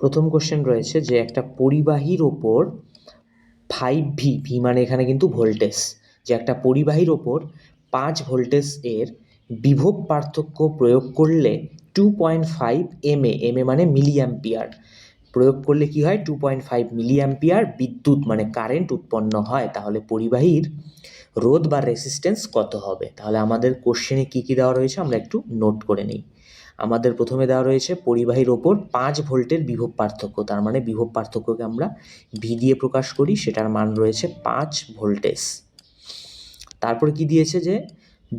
প্রথম কোশ্চেন রয়েছে যে একটা পরিবাহীর ওপর ফাইভ ভি ভি মানে এখানে কিন্তু ভোল্টেজ যে একটা পরিবাহীর ওপর পাঁচ ভোল্টেজ এর বিভব পার্থক্য প্রয়োগ করলে two point five M A M A মানে মিলিয়াম্পিয়ার প্রয়োগ করলে কি হয়? টু পয়েন্ট ফাইভ মিলিয়াম্পিয়ার বিদ্যুৎ মানে কারেন্ট উৎপন্ন হয়, তাহলে পরিবাহীর রোধ বা রেসিস্ট্যান্স কত হবে? তাহলে আমাদের কোশ্চেনে কী কী দেওয়া রয়েছে? আমরা একটু নোট করে নিই। আমাদের প্রথমে দেওয়া রয়েছে পরিবাহীর ওপর পাঁচ ভোল্টের বিভব পার্থক্য। তার মানে বিভব পার্থক্যকে আমরা ভি দিয়ে প্রকাশ করি, সেটার মান রয়েছে পাঁচ ভোল্টেজ তারপর কি দিয়েছে যে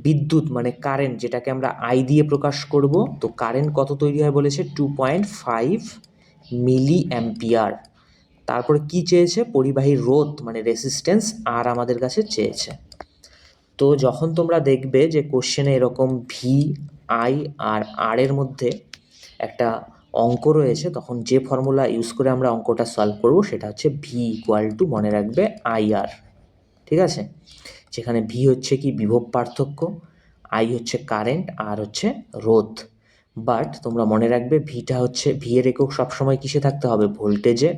বিদ্যুৎ মানে কারেন্ট যেটাকে আমরা আই দিয়ে প্রকাশ করব, তো কারেন্ট কত তৈরি হয় বলেছে? Two point five milli ampere তারপরে কি চেয়েছে? পরিবাহী রোধ মানে রেসিস্ট্যান্স আর আমাদের কাছে চেয়েছে। তো যখন তোমরা দেখবে যে কোশ্চেনে এরকম ভি আই আর আর এর মধ্যে একটা অঙ্ক রয়েছে, তখন যে ফর্মুলা ইউজ করে আমরা অঙ্কটা সলভ করব সেটা হচ্ছে ভি ইকুয়াল টু মনে রাখবে আই আর ঠিক আছে? যেখানে ভি হচ্ছে কি বিভব পার্থক্য আই হচ্ছে কারেন্ট আর হচ্ছে রোধ। বাট তোমরা মনে রাখবে ভিটা হচ্ছে ভি এর একক সবসময় কিসে থাকতে হবে? ভোল্টেজে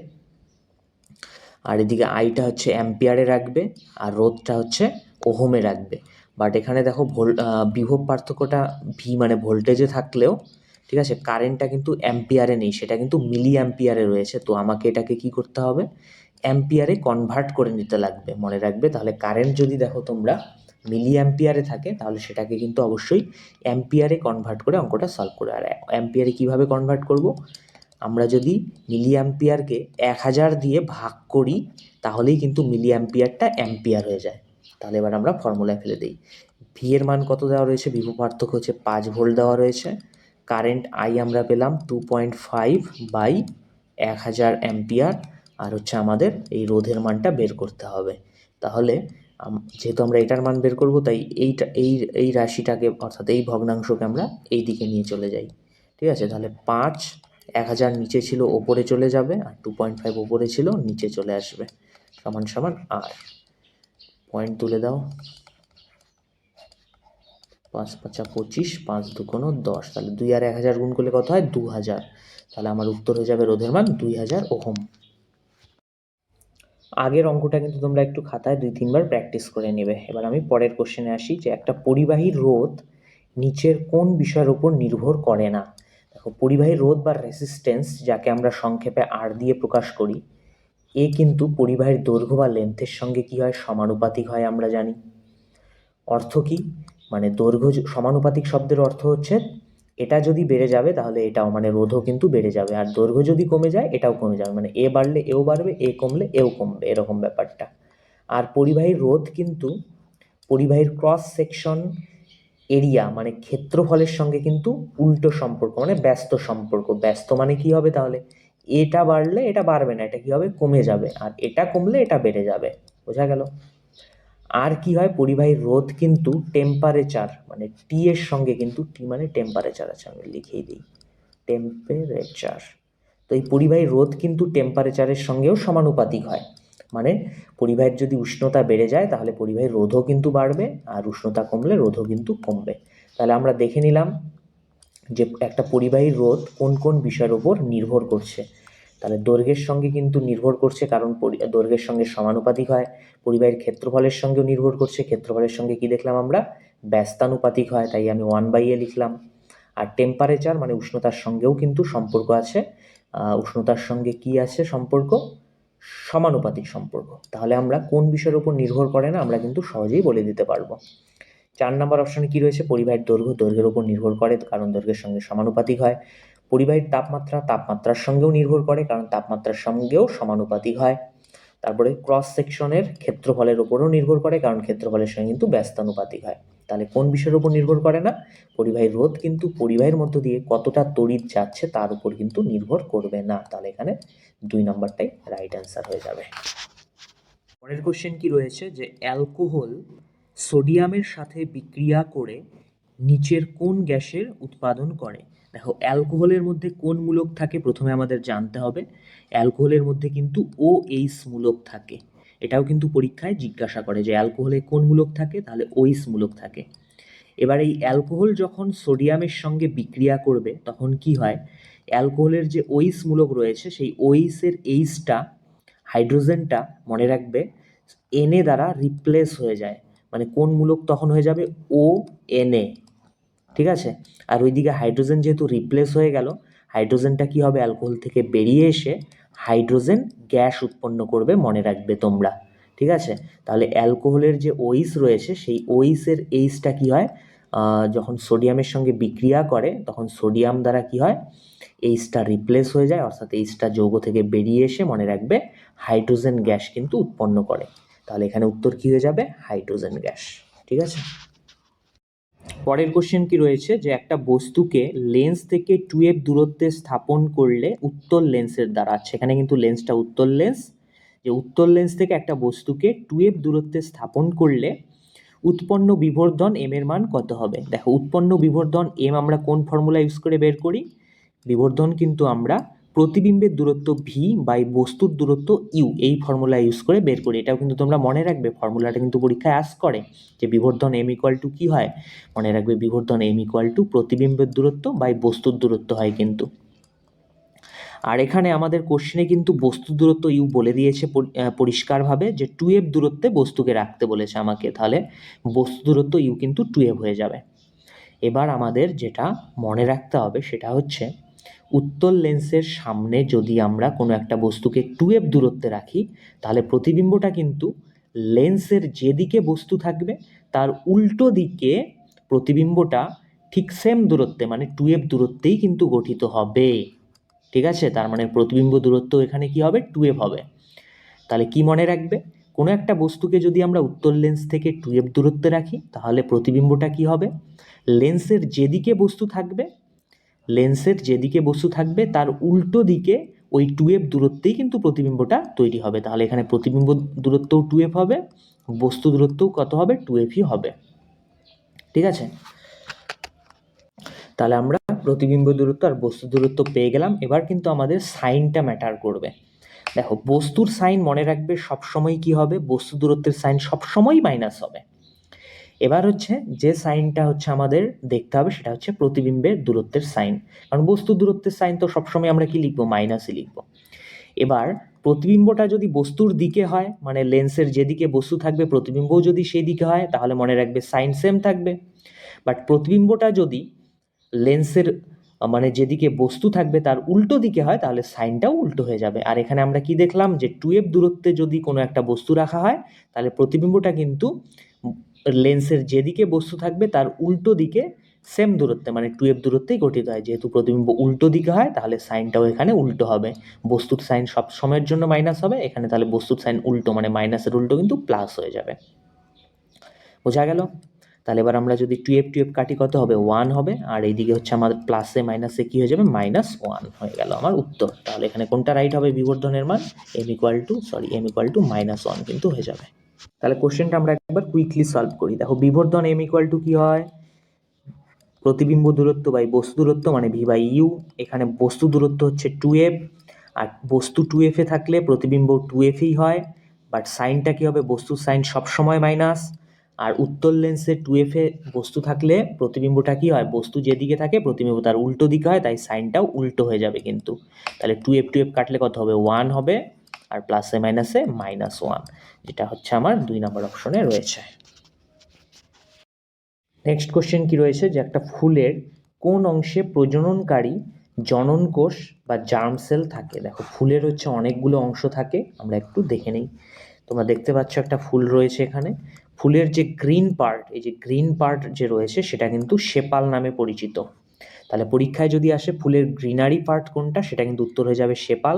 আর এদিকে আইটা হচ্ছে অ্যাম্পিয়ারে রাখবে, আর রোধটা হচ্ছে ওহমে রাখবে। বাট এখানে দেখো ভোল বিভব পার্থক্যটা ভি মানে ভোল্টেজে থাকলেও, ঠিক আছে কারেন্টটা কিন্তু অ্যাম্পিয়ারে নেই, সেটা কিন্তু মিলি অ্যাম্পিয়ারে রয়েছে। তো আমাকে এটাকে কি করতে হবে? অ্যাম্পিয়ারে কনভার্ট করে নিতে লাগবে, মনে রাখবে। তাহলে কারেন্ট যদি দেখো তোমরা মিলি অ্যাম্পিয়ারে থাকে, তাহলে সেটাকে কিন্তু অবশ্যই অ্যাম্পিয়ারে কনভার্ট করে অঙ্কটা সলভ করে। আর অ্যাম্পিয়ারে কীভাবে কনভার্ট করব? আমরা যদি মিলি অ্যাম্পিয়ারকে এক হাজার দিয়ে ভাগ করি, তাহলেই কিন্তু মিলি অ্যাম্পিয়ারটা অ্যাম্পিয়ার হয়ে যায়। তাহলে এবার আমরা ফর্মুলায় ফেলে দিই। ভি এর মান কত দেওয়া রয়েছে? বিভব পার্থক্য হচ্ছে পাঁচ ভোল্ট দেওয়া রয়েছে। কারেন্ট আই আমরা পেলাম টু পয়েন্ট ফাইভ বাই এক হাজার অ্যাম্পিয়ার আর হচ্ছে আমাদের এই রোধের মানটা বের করতে হবে। তাহলে যেহেতু আমরা এটার মান বের করব, তাই এইটা, এই এই রাশিটাকে, অর্থাৎ এই ভগ্নাংশকে আমরা এই দিকে নিয়ে চলে যাই। ঠিক আছে? তাহলে পাঁচ এক হাজার নিচে ছিল, ওপরে চলে যাবে, আর টু পয়েন্ট ফাইভ ওপরে ছিল, নিচে চলে আসবে। সমান সমান আর। পয়েন্ট তুলে দাও। পাঁচ পাঁচা পঁচিশ, পাঁচ দুকোনো দশ। তাহলে দুই আর এক হাজার গুণ করলে কত হয়? দু হাজার। তাহলে আমার উত্তর হয়ে যাবে রোধের মান দুই হাজার ওহম। আগের অঙ্কটা কিন্তু তোমরা একটু খাতায় দুই তিনবার প্র্যাকটিস করে নেবে। এবার আমি পরের কোশ্চেনে আসি যে একটা পরিবাহীর রোধ নিচের কোন বিষয়ের উপর নির্ভর করে না? দেখো, পরিবাহী রোধ বা রেসিস্ট্যান্স যাকে আমরা সংক্ষেপে আর দিয়ে প্রকাশ করি এ কিন্তু পরিবাহের দৈর্ঘ্য বা লেন্থের সঙ্গে কি হয়? সমানুপাতিক হয় আমরা জানি। অর্থ কি? মানে দৈর্ঘ্য সমানুপাতিক শব্দের অর্থ হচ্ছে, এটা যদি বেড়ে যাবে তাহলে এটাও মানে রোধও কিন্তু বেড়ে যাবে। আর দৈর্ঘ্য যদি কমে যায়, এটাও কমে যাবে। মানে এ বাড়লে এও বাড়বে, এ কমলে এও কমবে, এরকম ব্যাপারটা। আর পরিবাহীর রোধ কিন্তু, পরিবাহীর ক্রস সেকশন এরিয়া মানে ক্ষেত্রফলের সঙ্গে কিন্তু উল্টো সম্পর্ক মানে ব্যস্ত সম্পর্ক। ব্যস্ত মানে কি হবে তাহলে? এটা বাড়লে এটা বাড়বে না, এটা কি হবে? কমে যাবে। আর এটা কমলে এটা বেড়ে যাবে। বোঝা গেল? আর কি হয়? পরিবাহীর রোধ কিন্তু টেম্পারেচার মানে টি এর সঙ্গে কিন্তু টি মানে টেম্পারেচার আছে, আমি লিখেই দিই। টেম্পারেচার তো এই পরিবাহীর রোধ কিন্তু টেম্পারেচারের সঙ্গেও সমানুপাতিক হয়। মানে পরিবাহীর যদি উষ্ণতা বেড়ে যায়, তাহলে পরিবাহীর রোধও কিন্তু বাড়বে, আর উষ্ণতা কমলে রোধও কিন্তু কমবে। তাহলে আমরা দেখে নিলাম যে একটা পরিবাহীর রোধ কোন কোন বিষয়ের ওপর নির্ভর করছে। তাহলে দৈর্ঘ্যের সঙ্গে কিন্তু নির্ভর করছে, কারণ দৈর্ঘ্যের সঙ্গে সমানুপাতিক হয়, পরিবাহীর ক্ষেত্রফলের সঙ্গেও নির্ভর করছে, ক্ষেত্রফলের সঙ্গে কি দেখলাম আমরা? ব্যস্তানুপাতিক হয়, তাই আমি ওয়ান বাই এ লিখলাম। আর টেম্পারেচার মানে উষ্ণতার সঙ্গেও কিন্তু সম্পর্ক আছে। উষ্ণতার সঙ্গে কি আছে সম্পর্ক? সমানুপাতিক সম্পর্ক। তাহলে আমরা কোন বিষয়ের উপর নির্ভর করে না, আমরা কিন্তু সহজেই বলে দিতে পারব। চার নম্বর অপশনে কি রয়েছে? পরিবাহীর দৈর্ঘ্য দৈর্ঘ্যের উপর নির্ভর করে, কারণ দৈর্ঘ্যের সঙ্গে সমানুপাতিক হয়। পরিবাহীর তাপমাত্রা তাপমাত্রার সঙ্গেও নির্ভর করে, কারণ তাপমাত্রার সঙ্গেও সমানুপাতিক হয়। তারপরে ক্রস সেকশনের ক্ষেত্রফলের উপরও নির্ভর করে, কারণ ক্ষেত্রফলের সঙ্গে কিন্তু ব্যস্তানুপাতিক হয়। তাহলে কোন বিষয়ের উপর নির্ভর করে না? পরিবাহীর রোধ কিন্তু পরিবাহীর মধ্য দিয়ে কতটা তড়িৎ যাচ্ছে তার উপর কিন্তু নির্ভর করবে না। তাহলে এখানে দুই নম্বরটাই রাইট অ্যান্সার হয়ে যাবে। পরের কোশ্চেন কি রয়েছে? যে অ্যালকোহল সোডিয়ামের সাথে বিক্রিয়া করে নিচের কোন গ্যাসের উৎপাদন করে? দেখো, অ্যালকোহলের মধ্যে কোন মূলক থাকে প্রথমে আমাদের জানতে হবে। অ্যালকোহলের মধ্যে কিন্তু ও এইচ মূলক থাকে। এটাও কিন্তু পরীক্ষায় জিজ্ঞাসা করে যে অ্যালকোহলে কোন মূলক থাকে, তাহলে ওইস মূলক থাকে। এবার এই অ্যালকোহল যখন সোডিয়ামের সঙ্গে বিক্রিয়া করবে, তখন কি হয়? অ্যালকোহলের যে ওইস মূলক রয়েছে, সেই ওইসের এইসটা হাইড্রোজেনটা মনে রাখবে এনএ দ্বারা রিপ্লেস হয়ে যায়। মানে কোন মূলক তখন হয়ে যাবে? ও এন এ ঠিক আছে? আর ওইদিকে হাইড্রোজেন যেহেতু রিপ্লেস হয়ে গেল হাইড্রোজেনটা কি হবে? অ্যালকোহল থেকে বেরিয়ে এসে হাইড্রোজেন গ্যাস উৎপন্ন করবে মনে রাখবে তোমরা। ঠিক আছে? তাহলে অ্যালকোহলের যে ওইস রয়েছে, সেই ওইসের এইসটা কি হয়? যখন সোডিয়ামের সঙ্গে বিক্রিয়া করে, তখন সোডিয়াম দ্বারা কি হয়? এইসটা রিপ্লেস হয়ে যায়, অর্থাৎ এইসটা যৌগ থেকে বেরিয়ে এসে মনে রাখবে হাইড্রোজেন গ্যাস কিন্তু উৎপন্ন করে। তাহলে এখানে উত্তর কি হয়ে যাবে? Hydrogen gas. ঠিক আছে? পরের কোশ্চেন কি রয়েছে? যে একটা বস্তুকে লেন্স থেকে টুয়েভ দূরত্বে স্থাপন করলে উত্তর লেন্সের দ্বারা আচ্ছা এখানে কিন্তু লেন্সটা উত্তর লেন্স যে উত্তর লেন্স থেকে একটা বস্তুকে টুয়েভ দূরত্বে স্থাপন করলে উৎপন্ন বিবর্ধন এম এর মান কত হবে? দেখো, উৎপন্ন বিবর্ধন এম আমরা কোন ফর্মুলা ইউজ করে বের করি? বিবর্ধন কিন্তু আমরা প্রতিবিম্বের দূরত্ব ভি বাই বস্তুর দূরত্ব ইউ এই ফর্মুলা ইউজ করে বের করি। এটাও কিন্তু তোমরা মনে রাখবে ফর্মুলাটা কিন্তু পরীক্ষায় আস করে যে বিবর্ধন এম ইকুয়াল টু কী হয়? মনে রাখবে বিবর্ধন এম ইকুয়াল টু প্রতিবিম্বের দূরত্ব বাই বস্তুর দূরত্ব হয় কিন্তু। আর এখানে আমাদের কোশ্চেনে কিন্তু বস্তুর দূরত্ব ইউ বলে দিয়েছে পরিষ্কারভাবে যে টু এফ দূরত্বে বস্তুকে রাখতে বলেছে আমাকে, তাহলে বস্তু দূরত্ব ইউ কিন্তু টু এফ হয়ে যাবে। এবার আমাদের যেটা মনে রাখতে হবে সেটা হচ্ছে উত্তর লেন্সের সামনে যদি আমরা কোনো একটা বস্তুকে টু এফ দূরত্বে রাখি, তাহলে প্রতিবিম্বটা কিন্তু লেন্সের যেদিকে বস্তু থাকবে, তার উল্টো দিকে প্রতিবিম্বটা ঠিক সেম দূরত্বে মানে টু এফ দূরত্বেই কিন্তু গঠিত হবে। ঠিক আছে? তার মানে প্রতিবিম্ব দূরত্ব এখানে কি হবে? টু এফ হবে। তাহলে কি মনে রাখবে? কোনো একটা বস্তুকে যদি আমরা উত্তর লেন্স থেকে টু এফ দূরত্বে রাখি, তাহলে প্রতিবিম্বটা কি হবে? লেন্সের যেদিকে বস্তু থাকবে লেন্সের যেদিকে বস্তু থাকবে, তার উল্টো দিকে ওই টু এফ দূরত্বেই কিন্তু প্রতিবিম্বটা তৈরি হবে। তাহলে এখানে প্রতিবিম্ব দূরত্বও টু এফ হবে, বস্তু দূরত্বও কত হবে? টু এফই হবে। ঠিক আছে? তাহলে আমরা প্রতিবিম্ব দূরত্ব আর বস্তু দূরত্ব পেয়ে গেলাম। এবার কিন্তু আমাদের সাইনটা ম্যাটার করবে। দেখো, বস্তুর সাইন মনে রাখবে সবসময় কি হবে? বস্তু দূরত্বের সাইন সবসময় মাইনাস হবে। এবার হচ্ছে যে সাইনটা হচ্ছে আমাদের দেখতে হবে সেটা হচ্ছে প্রতিবিম্বের দূরত্বের সাইন। কারণ বস্তু দূরত্বের সাইন তো সবসময় আমরা কি লিখব? মাইনাসই লিখব। এবার প্রতিবিম্বটা যদি বস্তুর দিকে হয় মানে লেন্সের যেদিকে বস্তু থাকবে, প্রতিবিম্বও যদি সেই দিকে হয়, তাহলে মনে রাখবে সাইন সেম থাকবে। বাট প্রতিবিম্বটা যদি লেন্সের মানে যেদিকে বস্তু থাকবে তার উল্টো দিকে হয়, তাহলে সাইনটাও উল্টো হয়ে যাবে। আর এখানে আমরা কি দেখলাম? যে টুয়েভ দূরত্বে যদি কোনো একটা বস্তু রাখা হয়, তাহলে প্রতিবিম্বটা কিন্তু লেন্সের যেদিকে বস্তু থাকবে, তার উল্টো দিকে সেম দূরত্বে মানে টুয়েভ দূরত্বেই গঠিত হয়। যেহেতু প্রতিবিম্ব উল্টো দিকে হয়, তাহলে সাইনটাও এখানে উল্টো হবে। বস্তুর সাইন সব সময়ের জন্য মাইনাস হবে, এখানে তাহলে বস্তুর সাইন উল্টো মানে মাইনাসের উল্টো কিন্তু প্লাস হয়ে যাবে। বোঝা গেল? তাহলে এবার আমরা যদি টুয়েভ টুয়েভ কাটি, কত হবে? ওয়ান হবে। আর এইদিকে হচ্ছে আমাদের প্লাসে মাইনাসে কি হয়ে যাবে? মাইনাস ওয়ান হয়ে গেল আমার উত্তর। তাহলে এখানে কোনটা রাইট হবে বিবর্ধনের মান? M equal to sorry M equal to minus one কিন্তু হয়ে যাবে। তাহলে কোশ্চেনটা আমরা একবার কুইকলি সলভ করি। দেখো, বিবর্ধন এম ইকুয়াল টু কি হয়? প্রতিবিম্ব দূরত্ব বাই বস্তু দূরত্ব মানে ভি বাই ইউ এখানে বস্তু দূরত্ব হচ্ছে টু এফ আর বস্তু টু এফে থাকলে প্রতিবিম্ব টু এফই হয়। বাট সাইনটা কি হবে? বস্তুর সাইন সবসময় মাইনাস আর উত্তর লেন্সে টু এফে বস্তু থাকলে প্রতিবিম্বটা কি হয়? বস্তু যেদিকে থাকে, প্রতিবিম্ব তার উল্টো দিকে হয়, তাই সাইনটাও উল্টো হয়ে যাবে কিন্তু। তাহলে টু এফ টু এফ কাটলে কত হবে? ওয়ান হবে। আর প্লাসে মাইনাসে মাইনাস ওয়ান যেটা হচ্ছে আমার দুই নম্বর অপশনে রয়েছে। নেক্সট কোশ্চেন কি রয়েছে? যে একটা ফুলের কোন অংশে প্রজননকারী জনন কোষ বা জার্ম সেল থাকে? দেখো, ফুলের হচ্ছে অনেকগুলো অংশ থাকে, আমরা একটু দেখে নিই। তোমরা দেখতে পাচ্ছ একটা ফুল রয়েছে এখানে। ফুলের যে গ্রিন পার্ট এই যে গ্রিন পার্ট যে রয়েছে, সেটা কিন্তু সেপাল নামে পরিচিত। তাহলে পরীক্ষায় যদি আসে ফুলের গ্রিনারি পার্ট কোনটা, সেটা কিন্তু উত্তর হয়ে যাবে সেপাল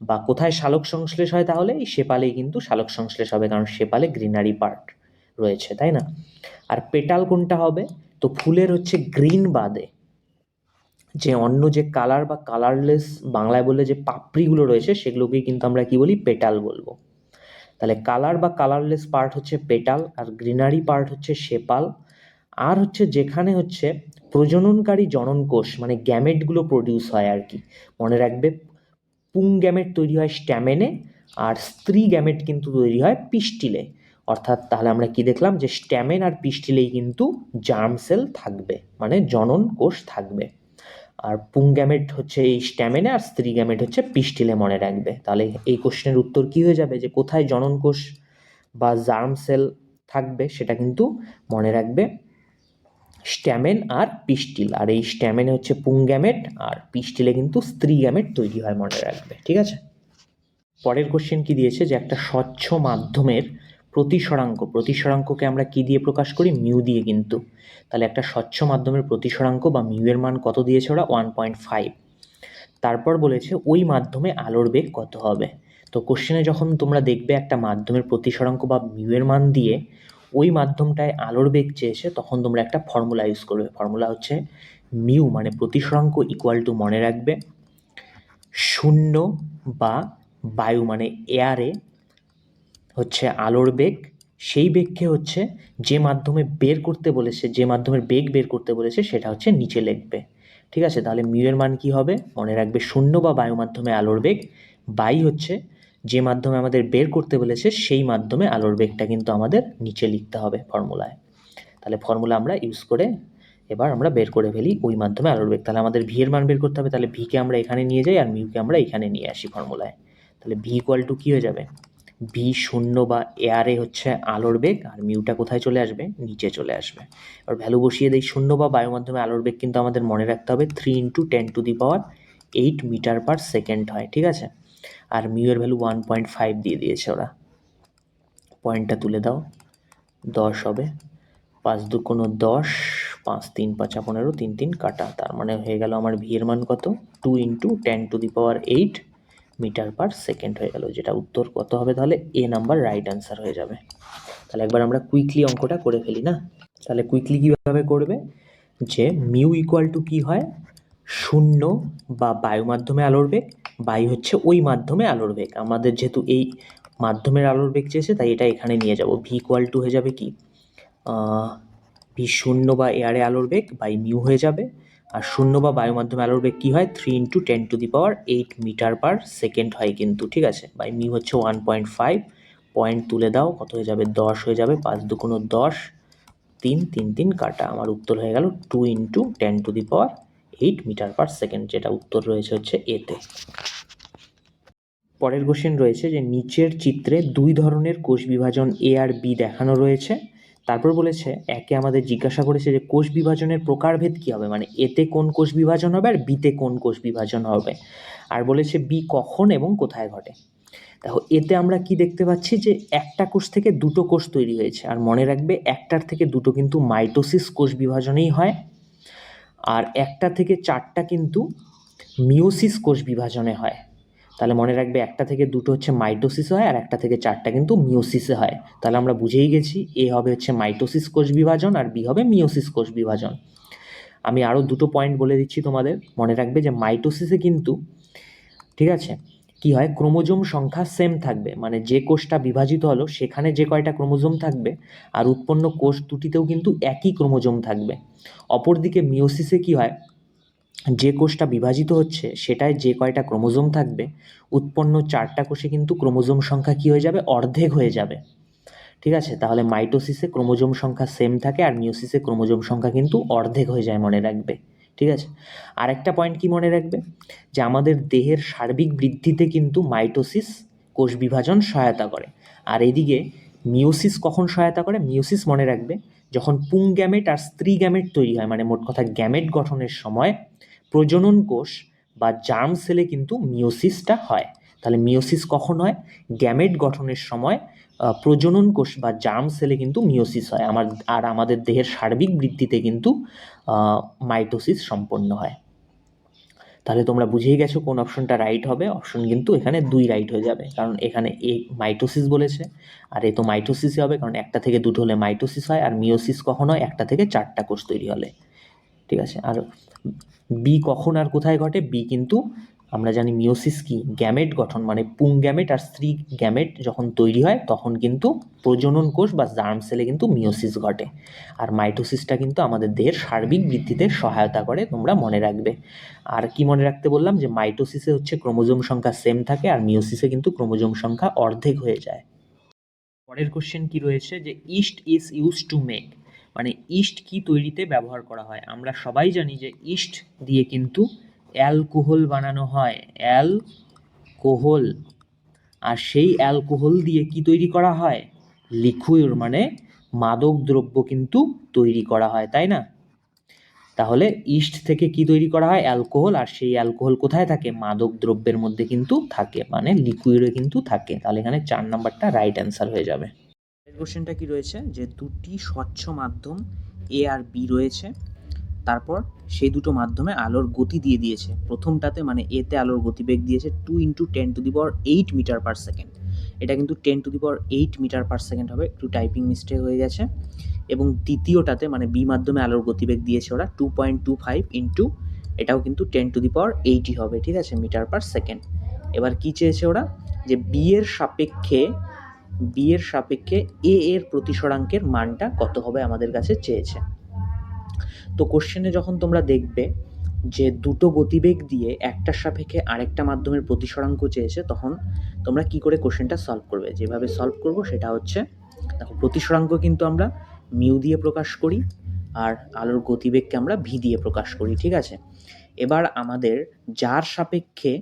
বা কোথায় শালক সংশ্লেষ হয় তাহলে? এই সেপালেই কিন্তু শালক সংশ্লেষ হবে, কারণ সেপালে গ্রিনারি পার্ট রয়েছে, তাই না? আর পেটাল কোনটা হবে? তো ফুলের হচ্ছে গ্রিন বাদে। যে অন্য যে কালার বা কালারলেস বাংলায় বললে যে পাপড়িগুলো রয়েছে, সেগুলোকেই কিন্তু আমরা কি বলি? পেটাল বলব। তাহলে কালার বা কালারলেস পার্ট হচ্ছে পেটাল আর গ্রিনারি পার্ট হচ্ছে সেপাল আর হচ্ছে যেখানে হচ্ছে প্রজননকারী জনন কোষ মানে গ্যামেটগুলো প্রডিউস হয় আর কি। মনে রাখবে পুং গ্যামেট তৈরি হয় স্ট্যামেনে আর স্ত্রী গ্যামেট কিন্তু তৈরি হয় পিস্টিলে। অর্থাৎ তাহলে আমরা কি দেখলাম যে স্ট্যামেন আর পিস্টিলেই কিন্তু জার্ম সেল থাকবে মানে জনন কোষ থাকবে। আর পুংগ্যামেট হচ্ছে এই স্ট্যামেনে আর স্ত্রী গ্যামেট হচ্ছে পিস্টিলে মনে রাখবে। তাহলে এই কোশ্চেনের উত্তর কি হয়ে যাবে? যে কোথায় জনন কোষ বা জার্ম সেল থাকবে সেটা কিন্তু মনে রাখবে। স্ট্যামেন আর পিস্টিল। আর এই স্ট্যামেনে হচ্ছে পুংগ্যামেট আর পিস্টিলে কিন্তু স্ত্রী গ্যামেট তৈরি হয় মনে রাখবে, ঠিক আছে? পরের কোশ্চেন কি দিয়েছে যে একটা স্বচ্ছ মাধ্যমের প্রতিসরাঙ্ক, প্রতিসরাঙ্ককে আমরা কি দিয়ে প্রকাশ করি? মিউ দিয়ে কিন্তু। তাহলে একটা স্বচ্ছ মাধ্যমের প্রতিসরাঙ্ক বা মিউ এর মান কত দিয়েছে ওরা? ওয়ান পয়েন্ট ফাইভ তারপর বলেছে ওই মাধ্যমে আলোর বেগ কত হবে? তো কোশ্চেনে যখন তোমরা দেখবে একটা মাধ্যমের প্রতিসরাঙ্ক বা মিউ এর মান দিয়ে ওই মাধ্যমটায় আলোর বেগ চেয়েছে তখন তোমরা একটা ফর্মুলা ইউজ করবে। ফর্মুলা হচ্ছে মিউ মানে প্রতিসরাঙ্ক ইকুয়াল টু মনে রাখবে শূন্য বা বায়ু মানে এয়ারে হচ্ছে আলোর বেগ। সেই বেগকে হচ্ছে যে মাধ্যমে বের করতে বলেছে, যে মাধ্যমের বেগ বের করতে বলেছে সেটা হচ্ছে নিচে লিখবে। ঠিক আছে? তাহলে মিউ এর মান কি হবে? মনে রাখবে শূন্য বা বায়ু মাধ্যমে আলোর বেগ। বাই হচ্ছে যে মাধ্যমে আমাদের বের করতে বলেছে, সেই মাধ্যমে আলোর বেগটা কিন্তু আমাদের নিচে লিখতে হবে ফর্মুলায় তাহলে ফর্মুলা আমরা ইউজ করে এবার আমরা বের করে ফেলি ওই মাধ্যমে আলোর বেগ তাহলে আমাদের ভি এর মান বের করতে হবে, তাহলে ভিকে আমরা এখানে নিয়ে যাই আর মিউকে আমরা এখানে নিয়ে আসি ফর্মুলায় তাহলে ভি ইকুয়াল টু কী হয়ে যাবে? ভি শূন্য বা এয়ারে হচ্ছে আলোর বেগ আর মিউটা কোথায় চলে আসবে? নিচে চলে আসবে। এবার ভ্যালু বসিয়ে দিই, শূন্য বা বায়ু মাধ্যমে আলোর বেগ কিন্তু আমাদের মনে রাখতে হবে three into ten to the power eight metre per second হয়, ঠিক আছে? আর মিউ এর ভ্যালু ওয়ান পয়েন্ট ফাইভ দিয়ে দিয়েছে ওরা। পয়েন্টটা তুলে দাও। দশ হবে। পাঁচ দু কোনো দশ, পাঁচ তিন পাঁচা পনেরো, তিন তিন কাটা। তার মানে হয়ে গেল আমার ভি এর মান কত? Two into ten to the power eight metre per second হয়ে গেল। যেটা উত্তর কত হবে? তাহলে এ নাম্বার রাইট অ্যান্সার হয়ে যাবে। তাহলে একবার আমরা কুইকলি অঙ্কটা করে ফেলি না? তাহলে কুইকলি কীভাবে করবে? যে মিউ ইকুয়াল টু কী হয়? শূন্য বা বায়ু মাধ্যমে আলোর বেগ। বায়ু হচ্ছে ওই মাধ্যমে আলোর বেগ। আমাদের যেহেতু এই মাধ্যমের আলোর বেগ চেয়েছে, তাই এটা এখানে নিয়ে যাব। ভি ইকুয়াল টু হয়ে যাবে কি? ভি শূন্য বা এয়ারে আলোর বেগ বাই মিউ হয়ে যাবে। আর শূন্য বা বায়ু মাধ্যমে আলোর বেগ কী হয়? Three into ten to the power eight metre per second হয় কিন্তু, ঠিক আছে? বাই মিউ হচ্ছে ওয়ান পয়েন্ট ফাইভ পয়েন্ট তুলে দাও, কত হয়ে যাবে? দশ হয়ে যাবে। পাঁচ দুকোনো দশ, তিন তিন তিন কাটা। আমার উত্তর হয়ে গেল two into ten to the power eight metre per second যেটা উত্তর রয়েছে হচ্ছে এতে পরের কোশ্চেন রয়েছে যে নিচের চিত্রে দুই ধরনের কোষ বিভাজন এ আর বি দেখানো রয়েছে। তারপর বলেছে, একে আমাদের জিজ্ঞাসা করেছে যে কোষ বিভাজনের প্রকারভেদ কী হবে? মানে এতে কোন কোষ বিভাজন হবে আর বিতে কোন কোষ বিভাজন হবে? আর বলেছে বি কখন এবং কোথায় ঘটে? দেখো এতে আমরা কি দেখতে পাচ্ছি যে একটা কোষ থেকে দুটো কোষ তৈরি হয়েছে। আর মনে রাখবে, একটার থেকে দুটো কিন্তু মাইটোসিস কোষ বিভাজনেই হয়। আর একটা থেকে চারটা কিন্তু মিওসিস কোষ বিভাজনে হয়। তাহলে মনে রাখবে একটা থেকে দুটো হচ্ছে মাইটোসিস হয় আর একটা থেকে চারটা কিন্তু মিওসিসে হয়। তাহলে আমরা বুঝেই গেছি এ হবে হচ্ছে মাইটোসিস কোষ বিভাজন আর বি হবে মিওসিস কোষ বিভাজন। আমি আরও দুটো পয়েন্ট বলে দিচ্ছি তোমাদের। মনে রাখবে যে মাইটোসিসে কিন্তু, ঠিক আছে? কি হয়? ক্রোমোজোম সংখ্যা সেম থাকবে। মানে যে কোষটা বিভাজিত হলো, সেখানে যে কয়টা ক্রোমোজোম থাকবে, আর উৎপন্ন কোষ দুটিতেও কিন্তু একই ক্রোমোজোম থাকবে। অপরদিকে মিওসিসে কি হয়? যে কোষটা বিভাজিত হচ্ছে, সেটায় যে কয়টা ক্রোমোজোম থাকবে, উৎপন্ন চারটা কোষে কিন্তু ক্রোমোজোম সংখ্যা কী হয়ে যাবে? অর্ধেক হয়ে যাবে। ঠিক আছে? তাহলে মাইটোসিসে ক্রোমোজোম সংখ্যা সেম থাকে, আর মিওসিসে ক্রোমোজোম সংখ্যা কিন্তু অর্ধেক হয়ে যায় মনে রাখবে। ঠিক আছে? আরেকটা পয়েন্ট কি মনে রাখবে? যে আমাদের দেহের সার্বিক বৃদ্ধিতে কিন্তু মাইটোসিস কোষ বিভাজন সহায়তা করে। আর এদিকে মিওসিস কখন সহায়তা করে? মিওসিস মনে রাখবে যখন পুং গ্যামেট আর স্ত্রী গ্যামেট তৈরি হয়। মানে মোট কথা গ্যামেট গঠনের সময় প্রজনন কোষ বা জার্ম সেলে কিন্তু মিওসিসটা হয়। তাহলে মিওসিস কখন হয়? গ্যামেট গঠনের সময় প্রজনন কোষ বা জার্ম সেলে কিন্তু মিওসিস হয়। আমার, আর আমাদের দেহের সার্বিক বৃদ্ধিতে কিন্তু মাইটোসিস সম্পন্ন হয়। তাহলে তোমরা বুঝেই গেছো কোন অপশনটা রাইট হবে। অপশন কিন্তু এখানে দুই রাইট হয়ে যাবে। কারণ এখানে এ মাইটোসিস বলেছে, আর এ তো মাইটোসিসই হবে। কারণ একটা থেকে দুটো হলে মাইটোসিস হয়, আর মিওসিস কখন হয়? একটা থেকে চারটা কোষ তৈরি হলে। ঠিক আছে? আর বি কখন আর কোথায় ঘটে? বি কিন্তু আমরা জানি মিওসিস কি? গ্যামেট গঠন মানে পুং গ্যামেট আর স্ত্রী গ্যামেট যখন তৈরি হয়, তখন কিন্তু প্রজনন কোষ বা জার্ম সেলে কিন্তু মিওসিস ঘটে। আর মাইটোসিসটা কিন্তু আমাদের দেহের সার্বিক বৃদ্ধিতে সহায়তা করে, তোমরা মনে রাখবে। আর কি মনে রাখতে বললাম যে, মাইটোসিসে হচ্ছে ক্রোমোজোম সংখ্যা সেম থাকে আর মিওসিসে কিন্তু ক্রোমোজোম সংখ্যা অর্ধেক হয়ে যায়। পরের কোশ্চেন কি রয়েছে? যে, yeast is use to make. মানে ইস্ট কি তৈরিতে ব্যবহার করা হয়? আমরা সবাই জানি যে, ইস্ট দিয়ে কিন্তু অ্যালকোহল বানানো হয়। অ্যালকোহল। আর সেই অ্যালকোহল দিয়ে কি তৈরি করা হয়? লিকুইড মানে মাদক দ্রব্য কিন্তু তৈরি করা হয়, তাই না? তাহলে ইস্ট থেকে কি তৈরি করা হয়? অ্যালকোহল। আর সেই অ্যালকোহল কোথায় থাকে? মাদক দ্রব্যের মধ্যে কিন্তু থাকে মানে লিকুইডে কিন্তু থাকে। তাহলে এখানে চার নাম্বারটা রাইট অ্যান্সার হয়ে যাবে। কোশ্চেনটা কি রয়েছে? যে দুটি স্বচ্ছ মাধ্যম এ আর বি রয়েছে। তারপর সেই দুটো মাধ্যমে আলোর গতি দিয়ে দিয়েছে। প্রথমটাতে মানে এতে আলোর গতিবেগ দিয়েছে two into ten to the power eight metre per second এটা কিন্তু ten to the power eight metre per second হবে, একটু টাইপিং মিস্টেক হয়ে গেছে। এবং দ্বিতীয়টাতে মানে বি মাধ্যমে আলোর গতিবেগ দিয়েছে ওরা two point two five into এটাও কিন্তু টেন টু দি পাওয়ার এইটই হবে, ঠিক আছে? মিটার পার সেকেন্ড এবার কী চেয়েছে ওরা? যে বি এর সাপেক্ষে বি এর সাপেক্ষে এ এর প্রতিসরাঙ্কের মানটা কত হবে আমাদের কাছে চেয়েছে। তো কোশ্চেনে যখন তোমরা দেখবে যে দুটো গতিবেগ দিয়ে একটার সাপেক্ষে আরেকটা মাধ্যমের প্রতিসরাঙ্ক চেয়েছে, তখন তোমরা কি করে কোশ্চেনটা সলভ করবে? যেভাবে সলভ করব সেটা হচ্ছে, দেখো প্রতিসরাঙ্ক কিন্তু আমরা মিউ দিয়ে প্রকাশ করি আর আলোর গতিবেগকে আমরা ভি দিয়ে প্রকাশ করি, ঠিক আছে? এবার আমাদের যার সাপেক্ষে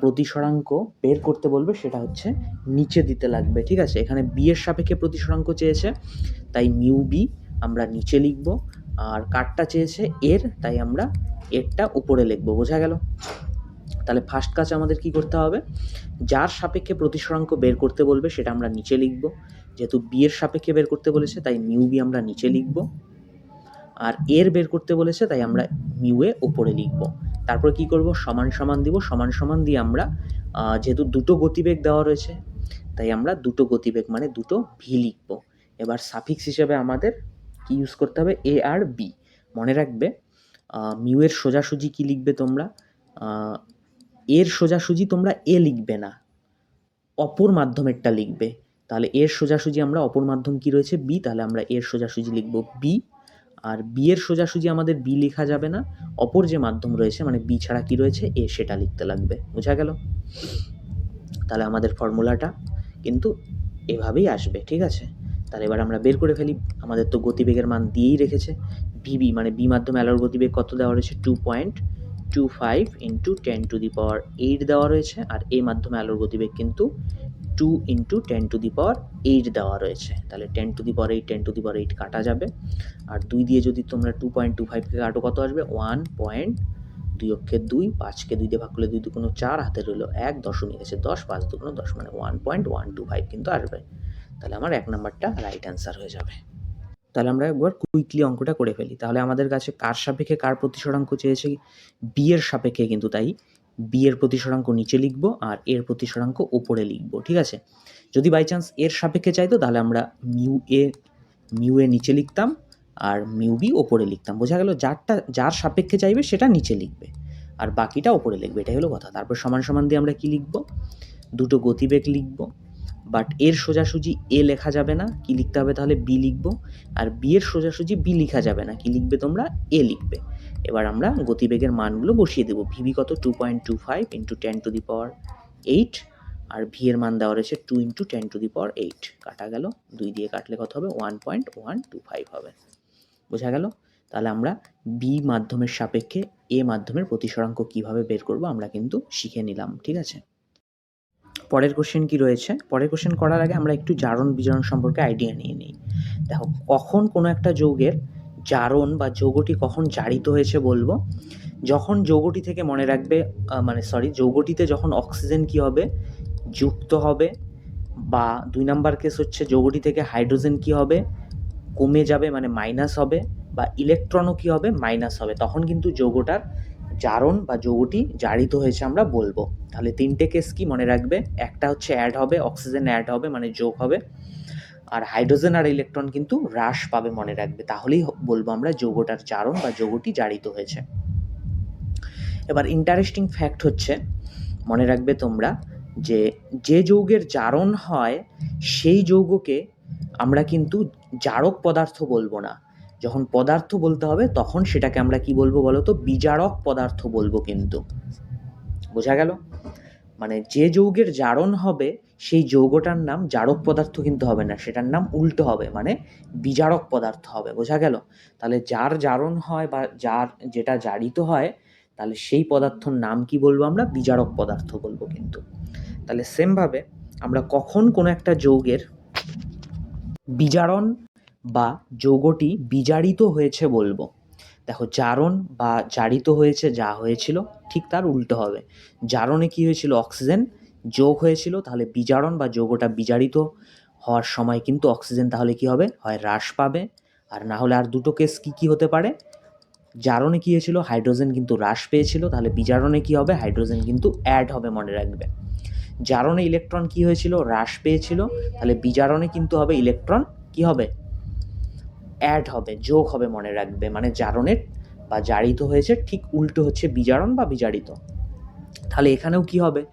প্রতিসরাঙ্ক বের করতে বলবে সেটা হচ্ছে নিচে দিতে লাগবে, ঠিক আছে? এখানে বি এর সাপেক্ষে প্রতিসরাঙ্ক চেয়েছে, তাই মিউ বি আমরা নিচে লিখব। আর কারটা চেয়েছে এর, তাই আমরা এরটা উপরে লিখব, বোঝা গেল? তাহলে ফার্স্ট কাজ আমাদের কি করতে হবে? যার সাপেক্ষে প্রতিসরাঙ্ক বের করতে বলবে সেটা আমরা নিচে লিখব। যেহেতু বি এর সাপেক্ষে বের করতে বলেছে, তাই মিউ বি আমরা নিচে লিখব। আর এর বের করতে বলেছে, তাই আমরা মিউ এ উপরে লিখব। তারপর কি করব? সমান সমান দিব, সমান সমান দিয়ে আমরা যেহেতু দুটো গতিবেগ দেওয়া রয়েছে, তাই আমরা দুটো গতিবেগ মানে দুটো ভি লিখব। এবার সাফিক্স হিসেবে আমাদের কি ইউজ করতে হবে? এ আর বি মনে রাখবে আহ, মিউ এর সোজাসুজি কি লিখবে তোমরা? এর সোজাসুজি তোমরা এ লিখবে না। অপর মাধ্যমেরটা লিখবে। তাহলে এর সোজাসুজি আমরা অপর মাধ্যম কি রয়েছে? বি তাহলে আমরা এর সোজাসুজি লিখব বি আর বি এর সোজাসুজি আমাদের বি লেখা যাবে না। অপর যে মাধ্যম রয়েছে মানে বি ছাড়া কি রয়েছে? এ সেটা লিখতে লাগবে। বোঝা গেল? তাহলে আমাদের ফর্মুলাটা কিন্তু এভাবেই আসবে ঠিক আছে? তাহলে এবার আমরা বের করে ফেলি। আমাদের তো গতিবেগের মান দিয়েই রেখেছে। ভিবি মানে বি মাধ্যমে আলোর গতিবেগ কত দেওয়া রয়েছে? Two point two five into ten to the power eight দেওয়া রয়েছে। আর এই মাধ্যমে আলোর গতিবেগ কিন্তু two into ten to the power eight দেওয়া রয়েছে। তাহলে ten to the power eight ten to the power eight কাটা যাবে। আর দুই দিয়ে যদি তোমরা টু পয়েন্ট টু ফাইভকে কাটো, কত আসবে? ওয়ান পয়েন্ট দুই অক্ষে দুই পাঁচকে দুই দিয়ে ভাগ করলে দুই দুগুণ চার হাতে রইল এক দশমিক আছে দশ, পাঁচ দুগুণ দশ মানে one point one two five কিন্তু আসবে। তাহলে আমার এক নাম্বারটা রাইট অ্যান্সার হয়ে যাবে। তাহলে আমরা একবার কুইকলি অঙ্কটা করে ফেলি। তাহলে আমাদের কাছে কার সাপেক্ষে কার প্রতিসরাঙ্ক চেয়েছে? বি এর সাপেক্ষে কিন্তু তাই। বি এর প্রতিসরাঙ্ক নিচে লিখব আর এর প্রতিসরাঙ্ক উপরে লিখব, ঠিক আছে? যদি বাই চান্স এর সাপেক্ষে চাইতো, তাহলে আমরা মিউ এ মিউ এ নিচে লিখতাম আর মিউ বি ওপরে লিখতাম। বোঝা গেল যারটা, যার সাপেক্ষে চাইবে, সেটা নিচে লিখবে। আর বাকিটা ওপরে লিখবে, এটাই হলো কথা। তারপর সমান সমান দিয়ে আমরা কি লিখব? দুটো গতিবেগ লিখব। বাট এর সোজাসুজি এ লেখা যাবে না, কি লিখতে হবে তাহলে বি লিখব, আর বি এর সোজাসুজি বি লেখা যাবে না, কি লিখবে তোমরা? এ লিখবে। এবার আমরা গতিবেগের মানগুলো বসিয়ে দেবো ভিবি কত? Two point two five into ten to the power eight R V এর মান দেওয়া রয়েছে two into ten to the power eight কাটা গেল, দুই দিয়ে কাটলে কত হবে? One point one two five হবে। বোঝা গেল? তাহলে আমরা বি মাধ্যমের সাপেক্ষে এ মাধ্যমের প্রতিসরাঙ্ক কীভাবে বের করব, আমরা কিন্তু শিখে নিলাম, ঠিক আছে? পরের কোশ্চেন কি রয়েছে? পরের কোশ্চেন করার আগে আমরা একটু জারণ বিজারণ সম্পর্কে আইডিয়া নিয়ে নিই। দেখো, কখন কোনো একটা যৌগের জারণ বা যৌগটি কখন জারিত হয়েছে বলব? যখন যৌগটি থেকে মনে রাখবে মানে সরি যৌগটিতে যখন অক্সিজেন কি হবে? যুক্ত হবে বা দুই নাম্বার কেস হচ্ছে যৌগটি থেকে হাইড্রোজেন কি হবে? কমে যাবে মানে মাইনাস হবে বা ইলেকট্রনও কি হবে? মাইনাস হবে। তখন কিন্তু যৌগটার জারণ বা যৌগটি জারিত হয়েছে আমরা বলব। তাহলে তিনটে কেস কি মনে রাখবে? একটা হচ্ছে অ্যাড হবে অক্সিজেন অ্যাড হবে মানে যোগ হবে। আর হাইড্রোজেন আর ইলেকট্রন কিন্তু হ্রাস পাবে মনে রাখবে। তাহলেই বলব আমরা যৌগটার জারণ বা যৌগটি জারিত হয়েছে। এবার ইন্টারেস্টিং ফ্যাক্ট হচ্ছে, মনে রাখবে তোমরা, যে যে যৌগের জারণ হয়, সেই যৌগকে আমরা কিন্তু জারক পদার্থ বলব না। যখন পদার্থ বলতে হবে, তখন সেটাকে আমরা কি বলব বলো তো বিজারক পদার্থ বলব কিন্তু। বোঝা গেল? মানে যে যৌগের জারণ হবে, সেই যৌগটার নাম জারক পদার্থ কিন্তু হবে না, সেটার নাম উল্টো হবে মানে বিজারক পদার্থ হবে, বোঝা গেল? তাহলে যার জারণ হয় বা যার যেটা জারিত হয়, তাহলে সেই পদার্থর নাম কি বলব আমরা? বিজারক পদার্থ বলব কিন্তু। তাহলে সেমভাবে আমরা কখন কোনো একটা যৌগের বিজারণ বা যৌগটি বিজারিত হয়েছে বলব। দেখো, জারণ বা জারিত হয়েছে, যা হয়েছিল, ঠিক তার উল্টো হবে। জারণে কি হয়েছিল? অক্সিজেন। যোগ হয়েছিল, তাহলে বিজারণ বা যৌগটা বিজারিত হওয়ার সময় কিন্তু অক্সিজেন তাহলে কি হবে? হয় হ্রাস পাবে। আর না হলে আর দুটো কেস কি কি হতে পারে? জারণে কি হয়েছিল? হাইড্রোজেন কিন্তু হ্রাস পেয়েছিল, তাহলে বিজারণে কি হবে? হাইড্রোজেন কিন্তু অ্যাড হবে, মনে রাখবে। জারণে ইলেকট্রন কি হয়েছিল? হ্রাস পেয়েছিল, তাহলে বিজারণে কিন্তু হবে ইলেকট্রন কি হবে? অ্যাড হবে, যোগ হবে মনে রাখবে। মানে জারণের বা জারিত হয়েছে, ঠিক উল্টো হচ্ছে বিজারণ বা বিজারিত। তাহলে এখানেও কি হবে?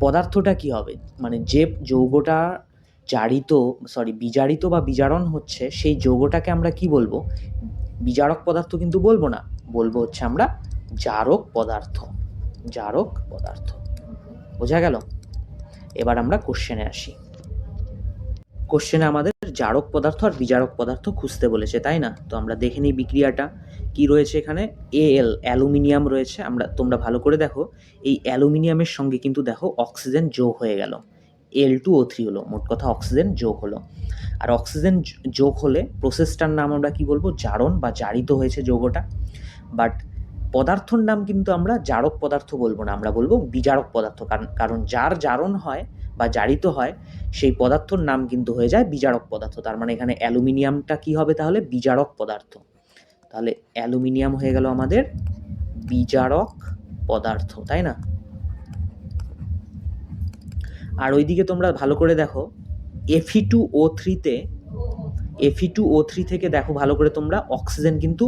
পদার্থটা কি হবে? মানে যে যৌগটা জারিত সরি বিজারিত বা বিজারণ হচ্ছে, সেই যৌগটাকে আমরা কি বলব? বিজারক পদার্থ কিন্তু বলব না, বলব হচ্ছে আমরা জারক পদার্থ জারক পদার্থ। বোঝা গেল? এবার আমরা কোশ্চেনে আসি। কোশ্চেনে আমাদের জারক পদার্থ আর বিজারক পদার্থ খুঁজতে বলেছে, তাই না? তো আমরা দেখে নিই বিক্রিয়াটা। কি রয়েছে এখানে? এ এল অ্যালুমিনিয়াম রয়েছে। আমরা, তোমরা ভালো করে দেখো। এই অ্যালুমিনিয়ামের সঙ্গে কিন্তু দেখো অক্সিজেন যোগ হয়ে গেল। এল টু ও থ্রি হলো। মোট কথা অক্সিজেন যোগ হলো। আর অক্সিজেন যোগ হলে প্রসেসটার নাম আমরা কি বলব? জারণ বা জারিত হয়েছে যৌগটা। বাট পদার্থর নাম কিন্তু আমরা জারক পদার্থ বলব না। আমরা বলব বিজারক পদার্থ। কারণ কারণ যার জারণ হয় বা জারিত হয়, সেই পদার্থর নাম কিন্তু হয়ে যায় বিজারক পদার্থ। তার মানে এখানে অ্যালুমিনিয়ামটা কি হবে তাহলে? বিজারক পদার্থ। তাহলে অ্যালুমিনিয়াম হয়ে গেল আমাদের বিজারক পদার্থ, তাই না? আর ওইদিকে তোমরা ভালো করে দেখো এফি টু ও থ্রিতে এফি টু ও থ্রি থেকে দেখো ভালো করে তোমরা অক্সিজেন কিন্তু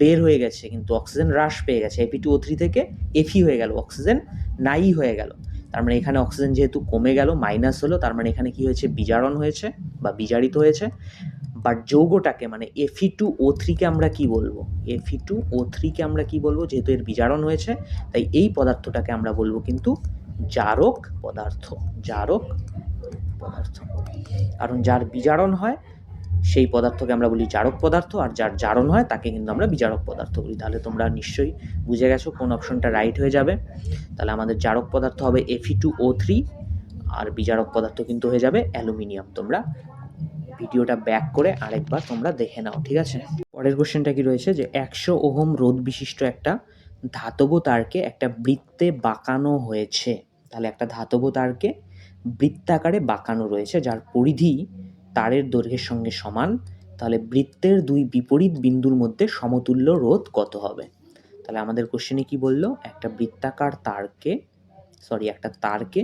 বের হয়ে গেছে, কিন্তু অক্সিজেন হ্রাস পেয়ে গেছে। এফি টু ও থ্রি থেকে এফি হয়ে গেল অক্সিজেন নাই হয়ে গেল। তার মানে এখানে অক্সিজেন যেহেতু কমে গেল মাইনাস হলো, তার মানে এখানে কি হয়েছে? বিজারণ হয়েছে বা বিজারিত হয়েছে। বাট যৌগটাকে মানে এফি টু ও থ্রিকে আমরা কি বলব? এফি টু ও থ্রিকে আমরা কি বলব? যেহেতু এর বিজারণ হয়েছে, তাই এই পদার্থটাকে আমরা বলব কিন্তু জারক পদার্থ জারক পদার্থ। কারণ যার বিজারণ হয় সেই পদার্থকে আমরা বলি জারক পদার্থ, আর যার জারণ হয় তাকে কিন্তু আমরা বিজারক পদার্থ বলি। তাহলে তোমরা নিশ্চয়ই বুঝে গেছো কোন অপশনটা রাইট হয়ে যাবে। তাহলে আমাদের জারক পদার্থ হবে এফি টু ও থ্রি আর বিজারক পদার্থ কিন্তু হয়ে যাবে অ্যালুমিনিয়াম। তোমরা ভিডিওটা ব্যাক করে আরেকবার তোমরা দেখে নাও, ঠিক আছে? পরের কোশ্চেনটা কি রয়েছে? যে একশো ওহম রোদ বিশিষ্ট একটা ধাতব তারকে একটা বৃত্তে বাঁকানো হয়েছে। তাহলে একটা ধাতব তারকে বৃত্তাকারে বাঁকানো রয়েছে, যার পরিধি তারের দৈর্ঘ্যের সঙ্গে সমান তাহলে বৃত্তের দুই বিপরীত বিন্দুর মধ্যে সমতুল্য রোধ কত হবে? তাহলে আমাদের কোশ্চেনে কি বলল? একটা বৃত্তাকার তারকে সরি একটা তারকে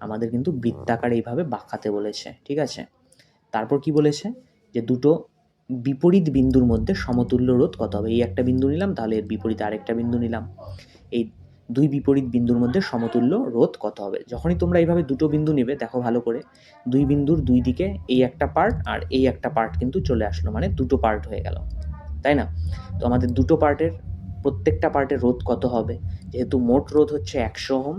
আমাদের কিন্তু বৃত্তাকার এইভাবে বাঁকাতে বলেছে ঠিক আছে? তারপর কি বলেছে? যে দুটো বিপরীত বিন্দুর মধ্যে সমতুল্য রোধ কত হবে? এই একটা বিন্দু নিলাম তাহলে এর বিপরীতে আরেকটা বিন্দু নিলাম। এই দুই বিপরীত বিন্দুর মধ্যে সমতুল্য রোধ কত হবে? যখনই তোমরা এইভাবে দুটো বিন্দু নেবে, দেখো ভালো করে, দুই বিন্দুর দুই দিকে এই একটা পার্ট আর এই একটা পার্ট কিন্তু চলে আসলো মানে দুটো পার্ট হয়ে গেল, তাই না? তো আমাদের দুটো পার্টের প্রত্যেকটা পার্টের রোধ কত হবে? যেহেতু মোট রোধ হচ্ছে একশো ওহম,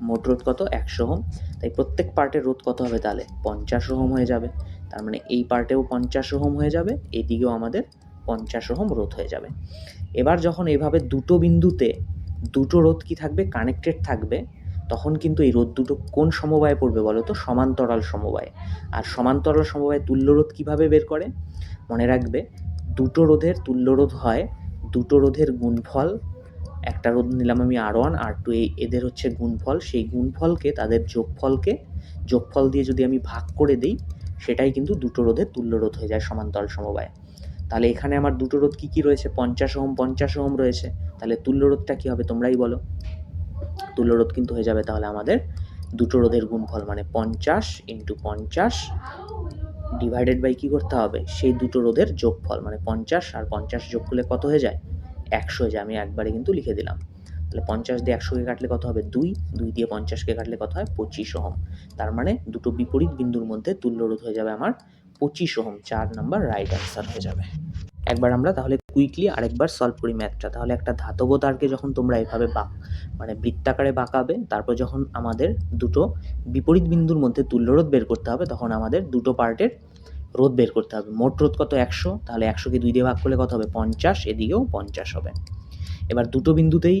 মোট রোধ কত? একশো ওহম, তাই প্রত্যেক পার্টের রোধ কত হবে তাহলে? পঞ্চাশ ওহম হয়ে যাবে, তার মানে এই পার্টেও পঞ্চাশ ওহম হয়ে যাবে, এদিকেও আমাদের পঞ্চাশ ওহম রোধ হয়ে যাবে। এবার যখন এইভাবে দুটো বিন্দুতে দুটো রোধ কি থাকবে? কানেক্টেড থাকবে। তখন কিন্তু এই রোধ দুটো কোন সমবায়ে পড়বে বলো তো? সমান্তরাল সমবায়। আর সমান্তরাল সমবায় তুল্য রোধ কীভাবে বের করে? মনে রাখবে, দুটো রোধের তুল্য রোধ হয় দুটো রোধের গুণফল, একটা রোধ নিলাম আমি আর ওয়ান আর টু এই এদের হচ্ছে গুণফল। সেই গুণফলকে, তাদের যোগফলকে, যোগফল দিয়ে যদি আমি ভাগ করে দিই, সেটাই কিন্তু দুটো রোধের তুল্য রোধ হয়ে যায় সমান্তরাল সমবায়। তাহলে এখানে আমার দুটো রোধ কী কী রয়েছে? পঞ্চাশ ওহম পঞ্চাশ ওহম রয়েছে। তাহলে তুল্য রোধটা কী হবে তোমরাই বলো। তুল্য রোধ কিন্তু হয়ে যাবে তাহলে আমাদের দুটো রোধের গুণফল মানে পঞ্চাশ ইন্টু পঞ্চাশ ডিভাইডেড বাই কী করতে হবে? সেই দুটো রোধের যোগফল মানে পঞ্চাশ আর পঞ্চাশ যোগ করলে কত হয়ে যায়? একশো হয়ে যায়। আমি একবারে কিন্তু লিখে দিলাম। তাহলে পঞ্চাশ দিয়ে একশোকে কাটলে কত হবে? দুই। দুই দিয়ে পঞ্চাশকে কাটলে কত হয়? পঁচিশ ওহম। তার মানে দুটো বিপরীত বিন্দুর মধ্যে তুল্য রোধ হয়ে যাবে আমার পঁচিশ ওহম, চার নাম্বার রাইট অ্যান্সার হয়ে যাবে। একবার আমরা তাহলে কুইকলি আরেকবার সলভ করি ম্যাথটা তাহলে একটা ধাতব তারকে যখন তোমরা এভাবে বাঁক মানে বৃত্তাকারে বাঁকাবে, তারপর যখন আমাদের দুটো বিপরীত বিন্দুর মধ্যে তুল্যরোধ বের করতে হবে, তখন আমাদের দুটো পার্টের রোধ বের করতে হবে। মোট রোধ কত? একশো। তাহলে একশোকে দুই দিয়ে ভাগ করলে কত হবে? পঞ্চাশ। এদিকেও পঞ্চাশ হবে। এবার দুটো বিন্দুতেই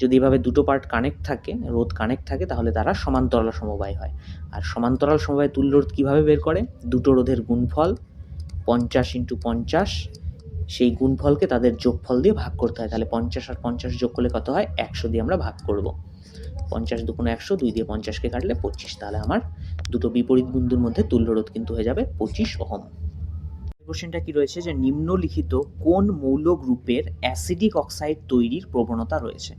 যদি এভাবে দুটো পার্ট কানেক্ট থাকে, রোধ কানেক্ট থাকে, তাহলে তারা সমান্তরাল সমবায় হয়। আর সমান্তরাল সমবায় তুল্য রোধ কীভাবে বের করে? দুটো রোধের গুণফল পঞ্চাশ ইন্টু পঞ্চাশ, সেই গুণফলকে তাদের যোগফল দিয়ে ভাগ করতে হয়। তাহলে পঞ্চাশ আর পঞ্চাশ যোগ করলে কত হয়? একশো দিয়ে আমরা ভাগ করব। পঞ্চাশ দুগুণ একশো, দুই দিয়ে পঞ্চাশকে কাটলে পঁচিশ। তাহলে আমার দুটো বিপরীত বিন্দুর মধ্যে তুল্য রোধ কিন্তু হয়ে যাবে পঁচিশ ওহম। কোশ্চেনটা কি রয়েছে যে নিম্নলিখিত কোন মৌল গ্রুপের অ্যাসিডিক অক্সাইড তৈরির প্রবণতা রয়েছে?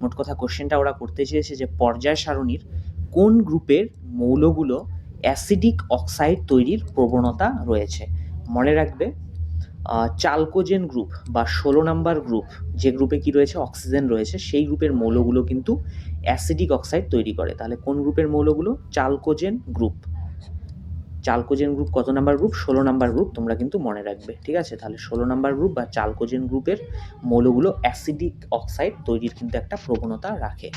মোট কথা কোশ্চেনটা ওরা করতে চেয়েছে যে পর্যায় সারণীর কোন গ্রুপের মৌলগুলো অ্যাসিডিক অক্সাইড তৈরির প্রবণতা রয়েছে? মনে রাখবে চালকোজেন গ্রুপ বা ষোলো নাম্বার গ্রুপ যে গ্রুপে কি রয়েছে, অক্সিজেন রয়েছে, সেই গ্রুপের মৌলগুলো কিন্তু অ্যাসিডিক অক্সাইড তৈরি করে। তাহলে কোন গ্রুপের মৌলগুলো? Chalcogen group. চালকোজেন গ্রুপ কত নাম্বার গ্রুপ ষোলো নাম্বার গ্রুপ তোমরা কিন্তু মনে রাখবে, ঠিক আছে? তাহলে ষোলো নাম্বার গ্রুপ বা চালকোজেন গ্রুপের মৌলগুলো অ্যাসিডিক অক্সাইড তৈরির কিন্তু একটা প্রবণতা রাখে।